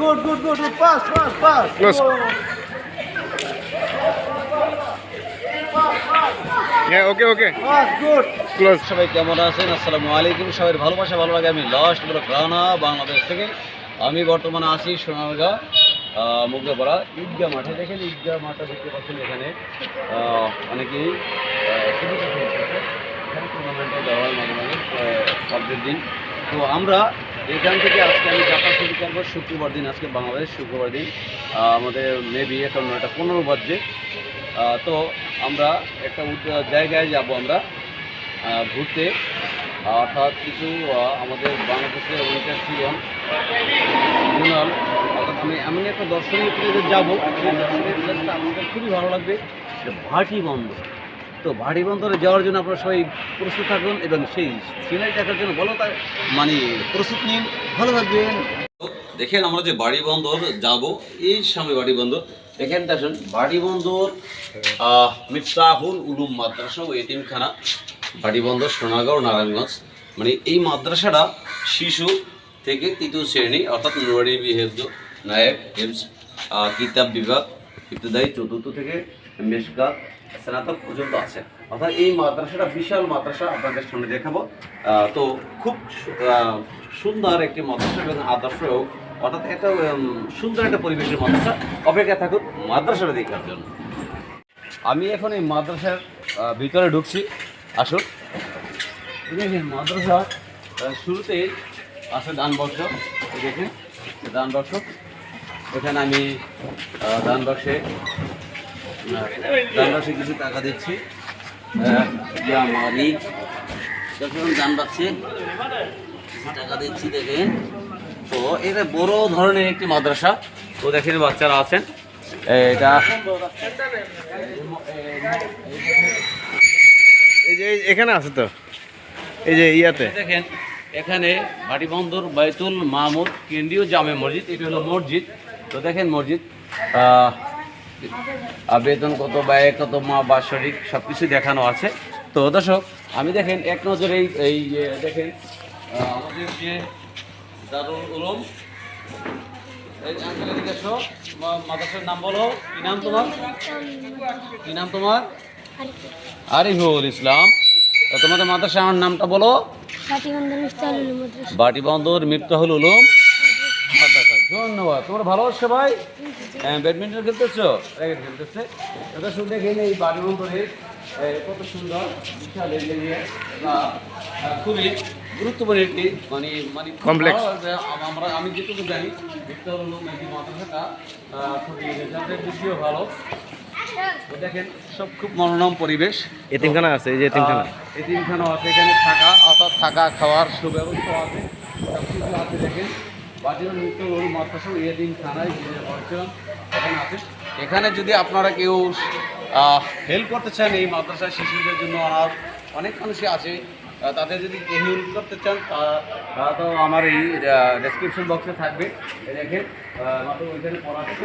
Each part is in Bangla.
Good, good, good. Good. Pass, pass, pass. Yes. Oh. হ্যাঁ ওকে ওকে ক্লোজ সবাই কেমন আছেন? আসসালামু আলাইকুম। সবাই ভালোবাসা ভালো লাগে। আমি লাস্ট বড় রানা বাংলাদেশ থেকে। আমি বর্তমানে আছি সোনারগাঁ মুগ্ধপাড়া ঈদগাহ মাঠে। দেখেন ঈদগাহ মাঠে দেখতে পাচ্ছেন এখানে। অনেকেই এখানে। টুর্নামেন্টে দেওয়া হয় মাঝে মাঝে পরের দিন। তো আমরা এখান থেকে আজকে আমি যাত্রা শুরু করব। শুক্রবার দিন আজকে বাংলাদেশ শুক্রবার দিন। আমাদের মেবি এখন নয়টা পনেরো আহ, তো আমরা একটা জায়গায় যাব আমরা ঘুরতে। অর্থাৎ কিছু আমাদের বাংলাদেশের উইন্টার সিজন অর্থাৎ আমি এমন একটা দর্শনীয় প্লেসে যাব। দর্শনীয় প্লেসটা আমাদের খুবই ভালো লাগবে। ভাটি বন্দর। তো ভাটি বন্দরে যাওয়ার জন্য আপনারা সবাই প্রস্তুত থাকুন এবং সেই সিনারি দেখার জন্য ভালো তা- মানে প্রস্তুত নিন। ভালো থাকবেন। দেখেন আমরা যে বাড়ি বন্দর যাব, এই সামনে বাড়ি বন্দর। দেখেন দেখেন বাড়ি বন্দর আহ, মিফতাহুল উলুম মাদ্রাসা ও এতিমখানা। বাড়ি বন্দর সোনাগাঁও নারায়ণগঞ্জ। মানে এই মাদ্রাসাটা শিশু থেকে তৃতীয় শ্রেণি অর্থাৎ নুরারি বিহেব্দ নায়েব হিমস আহ, কিতাব বিভাগ ইবতদায়ী চতুর্থ থেকে মেশকাত স্নাতক পর্যন্ত আছে। অর্থাৎ এই মাদ্রাসাটা বিশাল মাদ্রাসা আপনাদের সামনে দেখাবো। তো খুব সুন্দর একটি মাদ্রাসা এবং আদর্শ অর্থাৎ একটা সুন্দর একটা পরিবেশের মাদ্রাসা অপেক্ষা থাকুন মাদ্রাসাটা দেখার জন্য। আমি এখন এই মাদ্রাসার ভিতরে ঢুকছি। আসুন। দেখেন মাদ্রাসা শুরুতেই আছে দান বক্স। দেখেন, দান এখানে আমি দান বক্সে কিছু টাকা দিচ্ছি। আমারই যখন দান বাক্সে টাকা দিচ্ছি দেখেন। তো এটা বড় ধরনের একটি মাদ্রাসা। তো দেখেন বাচ্চারা আছেন। এটা এই যে এখানে আছে তো? এই যে ইয়াতে? দেখেন এখানে ভাটিবন্দর বাইতুল মাহমুদ কেন্দ্রীয় জামে মসজিদ এটা হলো মসজিদ। তো দেখেন মসজিদ বেতন কত ব্যয় কত মা বাৎসরিক সব কিছু দেখানো আছে। তো দর্শক আমি দেখেন এক নজরে এই এই দেখেন আমাদের যে দারুল উলুম। এই আঙ্কেল এদিকে এসো। মা- মাদ্রাসার নাম বলো। কি নাম তোমার? কি নাম তোমার? আরিফুল ইসলাম। তো মাদ্রাসা আমার নামটা বলো। বাটি বন্দর মিফতাহুল উলুম। ধন্যবাদ। তোমরা ভালো আছো ভাই হ্যাঁ ব্যাডমিন্টন খেলতেছো? র্যাকেট খেলতেছে। এটা শুধু দেখেন এই বাটি বন্দরে কত সুন্দর, বিশাল এরিয়া খুবই গুরুত্বপূর্ণ একটি মানে মানে। আম- আমরা আমি যেটুকু জানি মিফতাহুল উলুম এই মাদ্রাসাটা রেজাল্টের দিকেও ভালো দেখেন সব খুব মনোরম পরিবেশ। এতিমখানা আছে এই যে এতিমখানা। এতিমখানা আছে এখানে থাকা অর্থাৎ থাকা খাওয়ার সুব্যবস্থা আছে। সব কিছু আছে দেখেন। বাটির নৃত্য মাদ্রাসা এতিমখানায় যে এখানে আছে। এখানে যদি আপনারা কেউ হেল্প করতে চান এই মাদ্রাসায় শিশুদের জন্য অনেক মানুষই আছে। তাদের যদি কেউ হেল্প করতে চান তারা তো আমার এই ডেসক্রিপশন বক্সে থাকবে। আহ, মাত্র ওইখানে পড়াচ্ছে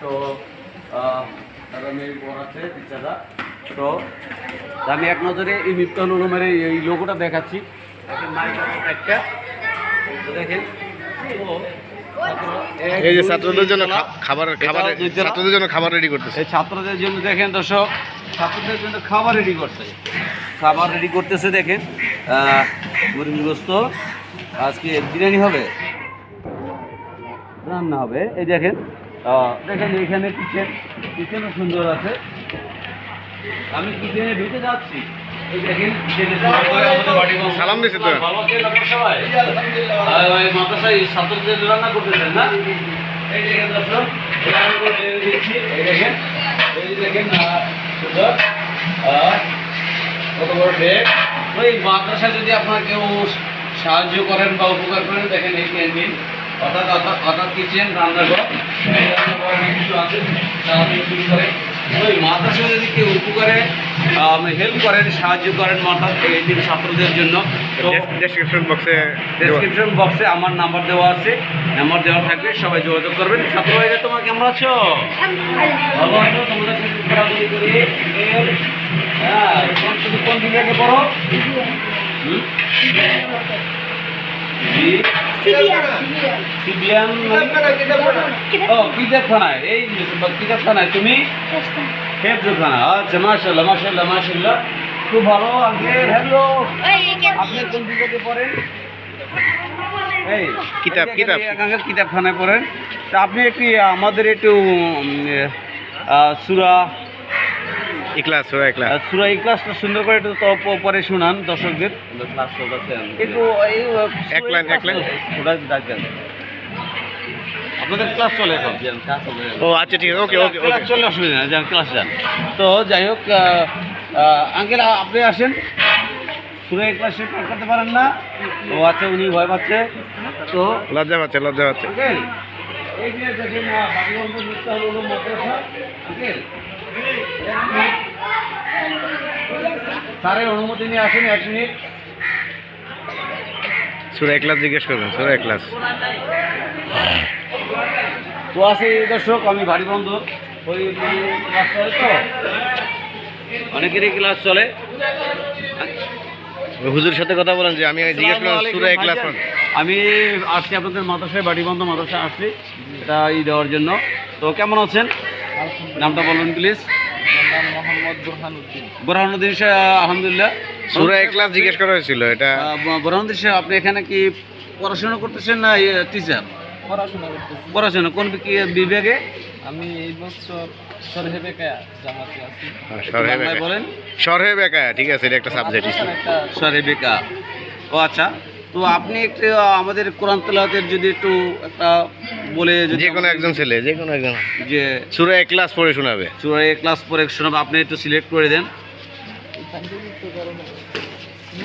তো তারা মেয়ে পড়াচ্ছে টিচাররা তো আমি এক নজরে এই মিফতাহুল উলুমের এই- লোগোটা দেখাচ্ছি। একটা। দেখেন এই যে ছাত্রদের জন্য খাবার খাবার। ছাত্রদের জন্য খাবার রেডি করতেছে। ছাত্রদের জন্য দেখেন দর্শক ছাত্রদের জন্য খাবার রেডি করছে। খাবার রেডি করতেছে দেখেন। আহ, মুরগিগ্রস্ত আজকে বিরিয়ানি হবে। রান্না হবে। এই দেখেন দেখেন এখানে কিচেন কিচেনও সুন্দর আছে। আমি কিচেনে ঢুকে যাচ্ছি। সালাম দিছে তো। মাদ্রাসায় ছাত্রদের রান্না করতেছেন না? এই দেখেন দর্শক এই সুন্দর। ওই মাদ্রাসা যদি আপনার কেউ সাহায্য করেন বা উপকার করেন, দেখেন এই ক্যান্টিন অর্থাৎ অর্থাৎ কিচেন রান্নাঘর। এই কিছু আছে। তারা শুরু করে। ওই মাদ্রাসা যদি কেউ উপকারে হেল্প করেন সাহায্য করেন এই ছাত্রদের জন্য তো ডেসক্রিপশন বক্সে ডেসক্রিপশন বক্সে আমার নাম্বার দেওয়া আছে। নাম্বার দেওয়া থাকবে সবাই যোগাযোগ করবেন। ছাত্র হয়ে তোমার কেমন আছো? ভালো আছো? তোমাদের হ্যাঁ কোন- বিভাগে পড়ো? জি? ও কিতাবখানায় এই যে কিতাবখানায় তুমি? হেফজখানা আচ্ছা মাশাল্লাহ মাশাল্লাহ মাশাল্লাহ খুব ভালো আঙ্কেল। হ্যালো। আপনি কোন বিভাগে পড়েন? এই কিতাব, এই যে কিতাব। এখানে আঙ্কেল কিতাবখানায় পড়েন। তা আপনি একটি আমাদের একটু সুরা ইকলাস সুরা ইকলাস সুরা এই ক্লাসটা সুন্দর করে একটু পরে শুনান দর্শকদের। একটু এই এক লাইন, এক লাইন। সুরা ডাক আপনাদের ক্লাস চলে এখন? ক্লাস চলে ও আচ্ছা ঠিক আছে ওকে ওকে ক্লাস চলে অসুবিধা নেই যান ক্লাস যান। তো যাই হোক আঙ্কেল আপনি আসেন। সুরে ক্লাসে পার করতে পারেন না। ও আচ্ছা উনি ভয় পাচ্ছে। তো লজ্জা পাচ্ছে লজ্জা পাচ্ছে। আঙ্কেল এই যে দেখেন হলো মাদ্রাসা আঙ্কেল। স্যারের অনুমতি নিয়ে আসেন এক মিনিট। সুরা ইকলাস জিজ্ঞেস করবেন সুরা ইকলাস তো আছে দর্শক আমি বাড়ি বন্ধ। ওই ক্লাস চলে তো? অনেকেরই ক্লাস চলে। হুজুর সাথে কথা বলেন যে আমি জিজ্ঞেস করলাম সুরা আলাইকুম আমি আসছি আপনাদের মাদ্রাসায় বাড়ি বন্ধ মাদ্রাসায় আসছি। এটা ই দেওয়ার জন্য। তো কেমন আছেন? নামটা বলুন প্লিজ মোহাম্মদ বুরহানুদ্দিন বোরহানুদ্দিন সাহেব আলহামদুলিল্লাহ। সুরা ইকলাস জিজ্ঞেস করা হয়েছিল এটা? বোরহানুদ্দিন সাহেব আপনি এখানে কি পড়াশোনা করতেছেন না টিচার পড়াশোনা করতেছি। পড়াশোনা কোন কি- বিভাগে? আমি এই বছর জামাতে আছি। সরহে বেকায়া। বলেন। সরহে বেকায়া ঠিক আছে এটা একটা সাবজেক্ট একটা সরে বেকা ও আচ্ছা। তো আপনি একটু আমাদের কোরআন তেলাওয়াতের যদি একটু একটা বলে যদি যে কোনো একজন ছেলে যে কোনো একজন। যে সুরা ইকলাস পড়ে শোনাবে। চূড়ায় ক্লাস পরে শোনাবে আপনি একটু সিলেক্ট করে দেন।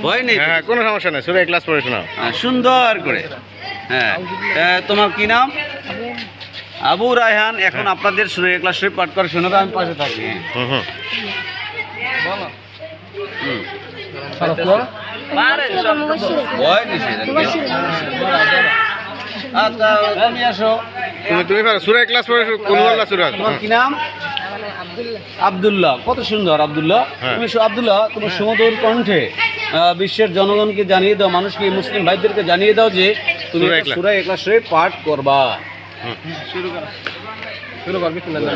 ভয় নেই হ্যাঁ হ্যাঁ কোনো সমস্যা নেই সুরা পড়ে শোনাও। হ্যাঁ, সুন্দর করে। হ্যাঁ তোমার কি নাম? আবু রায়হান এখন আপনাদের সুরে ক্লাস শরীফ পাঠ করে শোনাবে আমি পাশে থাকি হুম হুম। হুম। আচ্ছা তুমি আসো। তুমি তুমি পারো। সুরা ইকলাস পড়ে কোন আল্লাহ সুরা কি নাম? আব্দুল্লাহ। কত সুন্দর আব্দুল্লাহ। হ্যাঁ। তুমি আব্দুল্লাহ তুমি সুমধুর কণ্ঠে আহ, বিশ্বের জনগণকে জানিয়ে দাও মানুষকে মুসলিম ভাইদেরকে জানিয়ে দাও যে তুমি সূরা একলা পাঠ করবা। শুরু কর। শুরু কর বিসমিল্লাহ।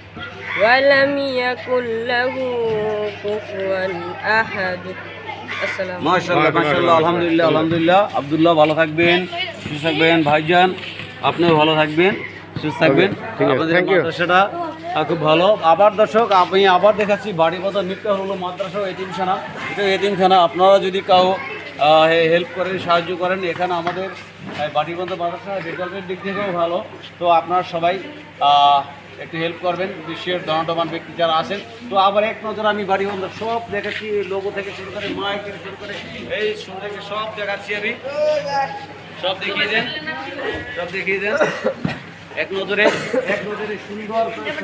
ولم يكن له كفوا أحد السلام عليكم মাশাআল্লাহ মাশাআল্লাহ আলহামদুলিল্লাহ আলহামদুলিল্লাহ আব্দুল্লাহ ভালো থাকবেন সুস্থ থাকবেন ভাইজান আপনিও ভালো থাকবেন সুস্থ থাকবেন ঠিক আছে, আপনাদের thank you. মাদ্রাসাটা আহ, খুব ভালো আবার দর্শক আমি আবার দেখাচ্ছি বাড়ি কথা নিত্য হলো মাদ্রাসা ও এতিমখানা এটা এতিমখানা আপনারা যদি কাউ হেল্প করেন সাহায্য করেন এখানে আমাদের বাটিবন্ধ মাদ্রাসা বিকল্পের দিক থেকেও ভালো তো আপনারা সবাই আহ, একটু হেল্প করবেন বিশ্বের দনটমান ব্যক্তি যারা আছেন। তো আবার এক নজর আমি বাড়িবন্ধ সব দেখাচ্ছি লোগো থেকে শুরু করে মাইক থেকে শুরু করে, এই শুরু থেকে সব দেখাচ্ছি আমি। সব দেখিয়ে দেন, সব দেখিয়ে দেন। এক নজরে এক নজরে সুন্দর সুন্দর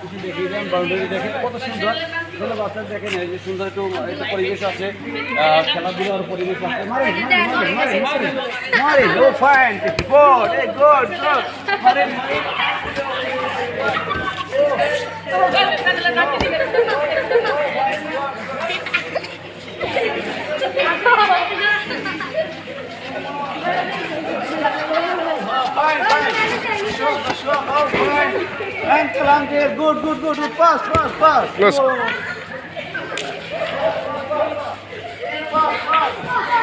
কিছু দেখিয়ে দেন, বাউন্ডারি দেখেন, কত সুন্দর। দেখেন, এই যে সুন্দর একটু পরিবেশ আছে। খেলাধুলার পরিবেশ আছে। Length, length. Good, good, good, good. Pass, pass, pass. Close.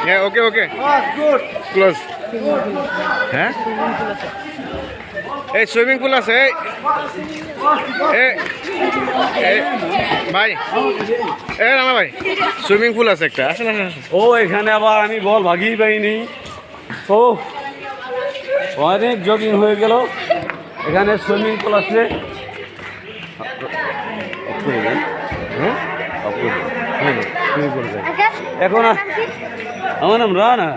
Yeah, okay, okay. Pass, good. Close. Good. Huh? এই সুইমিং পুল আছে ভাই। এ রানা ভাই সুইমিং পুল আছে একটা। আসেন আসেন। ও এখানে আবার আমি বল ভাগিয়ে পাইনি। ও অনেক জগিং হয়ে গেল। এখানে সুইমিং পুল আছে। হ্যাঁ? এখন আর- আমার নাম Rana.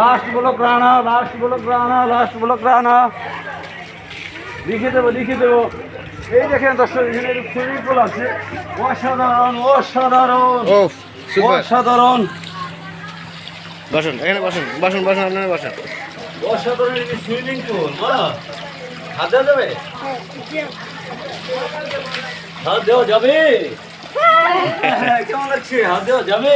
Last block Rana last block Rana last block Rana লিখে দেবো লিখে দেবো। এই দেখেন দর্শক এখানে সুইমিং পুল আছে। অসাধারণ অসাধারণ ও সুপার অসাধারণ। বসুন এখানে বসুন বসুন বসুন আপনারা বসুন। অসাধারণ সুইমিং পুল মা হাত দেওয়া যাবে? হাত দেওয়া যাবে? হ্যাঁ, কেমন লাগছে? হাত দেওয়া যাবে?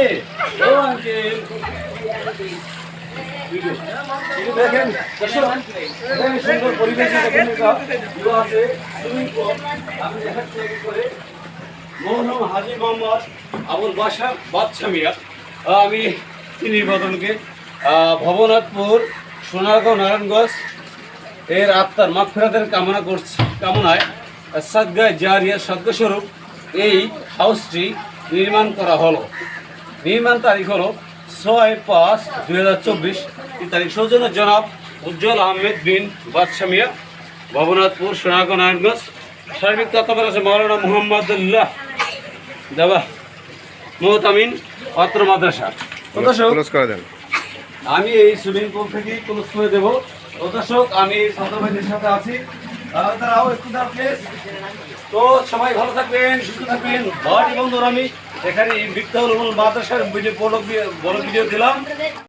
আমি ভবনাথপুর, সোনারগাঁও, নারায়ণগঞ্জ এর আত্মার মাগফিরাতের কামনা করছি, কামনায় সদ্গায় জারিয়া সদ্গস্বরূপ এই হাউসটি নির্মাণ করা হলো। নির্মাণ তারিখ হলো ছয় পাঁচ দুই হাজার চব্বিশ। এই তারিখ সৌজন্য জনাব উজ্জ্বল আহমেদ বিন বাদশা মিয়া ভবনাথপুর সোনারগাঁও নারায়ণগঞ্জ সার্বিক তত্ত্বাবধান আছে মৌলানা মোহাম্মদুল্লাহ দেবা মোহতামিন অত্র মাদ্রাসা। তো দর্শক, ক্লোজ করে দেন। আমি এই সুইমিং পুল থেকে ক্লোজ করে দেবো। দর্শক আমি ছাত্র সাথে আছি। তো সবাই ভালো থাকবেন, সুস্থ থাকবেন। বাড়ি বন্ধুরা, আমি এখানে বিদ্যালয় মাদ্রাসার বড় ভিডিও দিলাম।